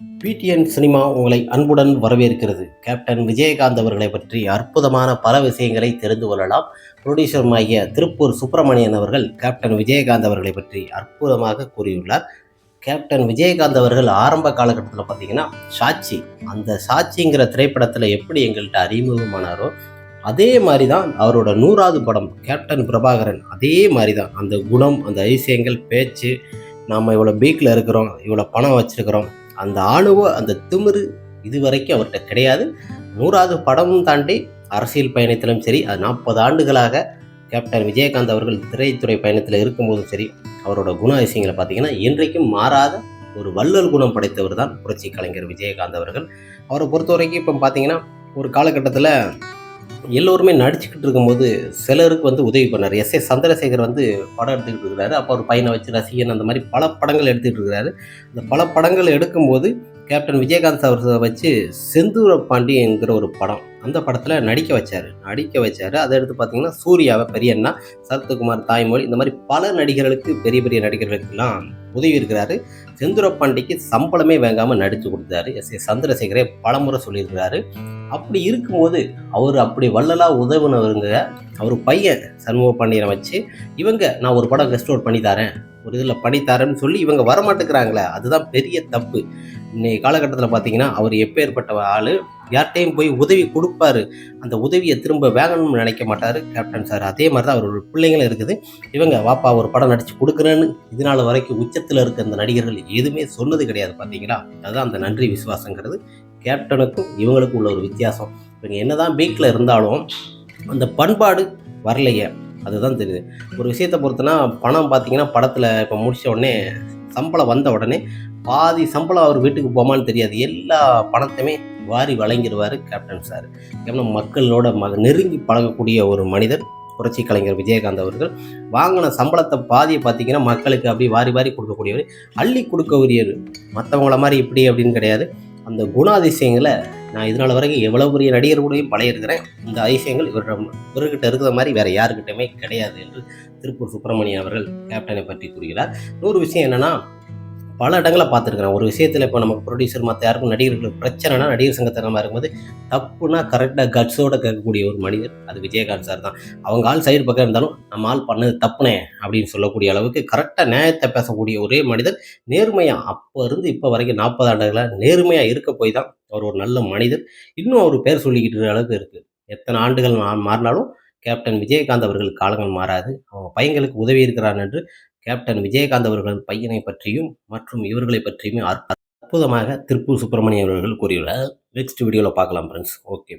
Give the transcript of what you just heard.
PTN cinema உங்களை அன்புடன் வரவேற்கிறது. கேப்டன் விஜயகாந்த் அவர்களை பற்றி அற்புதமான பல விஷயங்களை தெரிந்து கொள்ளலாம். புரொடியூசருமாகிய திருப்பூர் சுப்பிரமணியன் அவர்கள் கேப்டன் விஜயகாந்த் அவர்களை பற்றி அற்புதமாக கூறியுள்ளார். கேப்டன் விஜயகாந்த் அவர்கள் ஆரம்ப காலகட்டத்தில் பார்த்தீங்கன்னா சாட்சி. அந்த சாட்சிங்கிற திரைப்படத்தில் எப்படி எங்கள்கிட்ட அறிமுகமானாரோ அதே மாதிரி தான் அவரோட நூறாவது படம் கேப்டன் பிரபாகரன் அதே மாதிரி தான் அந்த குணம் அந்த அதிசயங்கள் பேச்சு நாம் இவ்வளோ பீக்கில் இருக்கிறோம் இவ்வளோ பணம் வச்சுருக்கிறோம் அந்த ஆணுவ அந்த திமிரு இதுவரைக்கும் அவர்கிட்ட கிடையாது. நூறாவது படமும் தாண்டி அரசியல் பயணத்திலும் சரி அது நாற்பது ஆண்டுகளாக கேப்டன் விஜயகாந்த் அவர்கள் திரைத்துறை பயணத்தில் இருக்கும்போதும் சரி அவரோட குண அதிசயங்களை பார்த்தீங்கன்னா இன்றைக்கும் மாறாத ஒரு வள்ளல் குணம் படைத்தவர் தான் புரட்சி கலைஞர் விஜயகாந்த் அவர்கள். அவரை பொறுத்த வரைக்கும் இப்போ பார்த்தீங்கன்னா ஒரு காலகட்டத்தில் எல்லோருமே நடிச்சுக்கிட்டு இருக்கும்போது சிலருக்கு வந்து உதவி பண்ணார். எஸ் ஏ சந்திரசேகர் வந்து படம் எடுத்துக்கிட்டு இருக்கிறாரு. அப்போ ஒரு பையனை வச்சு ரசிகன் அந்த மாதிரி பல படங்கள் எடுத்துக்கிட்டு இருக்கிறாரு. அந்த பல படங்கள் எடுக்கும்போது கேப்டன் விஜயகாந்த் அவர்களை வச்சு செந்தூர பாண்டியங்கிற ஒரு படம் அந்த படத்தில் நடிக்க வச்சார். நடிக்க வச்சார். அதை எடுத்து பார்த்தீங்கன்னா சூர்யாவை பெரியண்ணா சரத்குமார் தாய்மொழி இந்த மாதிரி பல நடிகர்களுக்கு பெரிய பெரிய நடிகர்களுக்கெல்லாம் உதவி இருக்கிறாரு. செந்தூர பாண்டிக்கு சம்பளமே வாங்காமல் நடித்து கொடுத்தாரு. எஸ் ஏ சந்திரசேகரே பலமுறை சொல்லியிருக்கிறாரு. அப்படி இருக்கும்போது அவர் அப்படி வள்ளலாக உதவுனவருங்க அவர் பையன் சண்முக பாண்டியனை வச்சு இவங்க நான் ஒரு படம் ரெஸ்டோர் பண்ணி தரேன். ஒரு இதில் பண்ணித்தாரன்னு சொல்லி இவங்க வரமாட்டேங்கிறாங்களே அதுதான் பெரிய தப்பு. இன்னைக்கு காலகட்டத்தில் பார்த்தீங்கன்னா அவர் எப்பேற்பட்ட ஆள் யார்கிட்டையும் போய் உதவி கொடுப்பாரு. அந்த உதவியை திரும்ப வேணும்னு நினைக்க மாட்டார் கேப்டன் சார் அதே மாதிரி தான் அவரோட பிள்ளைங்களும் இருக்குது. இவங்க வாப்பா ஒரு படம் நடித்து கொடுக்குறேன்னு இதனால் வரைக்கும் உச்சத்தில் இருக்க அந்த நடிகர்கள் எதுவுமே சொன்னது கிடையாது பார்த்தீங்களா அதுதான் அந்த நன்றி விசுவாசங்கிறது. கேப்டனுக்கும் இவங்களுக்கும் உள்ள ஒரு வித்தியாசம். இவங்க என்னதான் வீட்டில் இருந்தாலும் அந்த பண்பாடு வரலையே. அதுதான் தெரியுது. ஒரு விஷயத்தை பொறுத்தனா பணம் பார்த்தீங்கன்னா படத்தில் இப்போ முடித்த உடனே சம்பளம் வந்த உடனே பாதி சம்பளம் அவர் வீட்டுக்கு போமான்னு தெரியாது. எல்லா பணத்தையுமே வாரி வழங்கிடுவார் கேப்டன் சார் ஏன்னா மக்களோட ம நெருங்கி பழகக்கூடிய ஒரு மனிதர் புரட்சி கலைஞர் விஜயகாந்த் அவர்கள். வாங்கின சம்பளத்தை பாதியை பார்த்தீங்கன்னா மக்களுக்கு அப்படி வாரி வாரி கொடுக்கக்கூடியவர் அள்ளி கொடுக்கக்கூடியவர். மற்றவங்கள மாதிரி இப்படி அப்படின்னு கிடையாது. அந்த குணாதிசயங்களை நான் இதனால் வரைக்கும் எவ்வளோ பெரிய நடிகர் கூடயும் பழையிருக்கிறேன் இந்த அதிசயங்கள் இவர் இவர்கிட்ட இருக்கிற மாதிரி வேறு யாருக்கிட்டையுமே கிடையாது என்று திருப்பூர் சுப்பிரமணியன் அவர்கள் கேப்டனை பற்றி கூறுகிறார். இன்னொரு விஷயம் என்னென்னா பல இடங்களில் பார்த்துருக்குறேன். ஒரு விஷயத்தில் இப்போ நமக்கு ப்ரொடியூசர் மற்ற யாருக்கும் நடிகர்களுக்கு பிரச்சனைனா நடிகர் சங்கத்தனமாக இருக்கும்போது தப்புனா கரெக்டாக கட்ஸோடு கேட்கக்கூடிய ஒரு மனிதர் அது விஜயகாந்த் சார் தான். அவங்க ஆள் சைடு பக்கம் இருந்தாலும் நம்ம ஆள் பண்ணது தப்புனே அப்படின்னு சொல்லக்கூடிய அளவுக்கு கரெக்டாக நியாயத்தை பேசக்கூடிய ஒரே மனிதர் நேர்மையாக அப்போ இருந்து இப்போ வரைக்கும் நாற்பது ஆண்டுகளாக நேர்மையாக இருக்க போய் தான் அவர் ஒரு நல்ல மனிதர். இன்னும் அவர் பேர் சொல்லிக்கிட்டு இருக்கிற அளவுக்கு இருக்குது எத்தனை ஆண்டுகள் மாறினாலும் கேப்டன் விஜயகாந்த் அவர்கள் காலங்கள் மாறாது. அவங்க பையங்களுக்கு உதவி இருக்கிறார் என்று கேப்டன் விஜயகாந்த் அவர்களின் பையனை பற்றியும் மற்றும் இவர்களை பற்றியுமே அற்புதமாக திருப்பூர் சுப்பிரமணியம் அவர்கள் கூறியுள்ளார். நெக்ஸ்ட் வீடியோவில் பார்க்கலாம் ஃப்ரெண்ட்ஸ் ஓகே